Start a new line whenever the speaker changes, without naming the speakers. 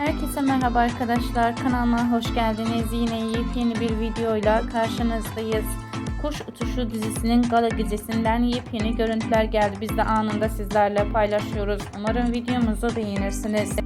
Herkese merhaba arkadaşlar. Kanalıma hoş geldiniz. Yine yepyeni bir videoyla karşınızdayız. Kuş Uçuşu dizisinin gala gecesinden yepyeni görüntüler geldi. Biz de anında sizlerle paylaşıyoruz. Umarım videomuzu beğenirsiniz.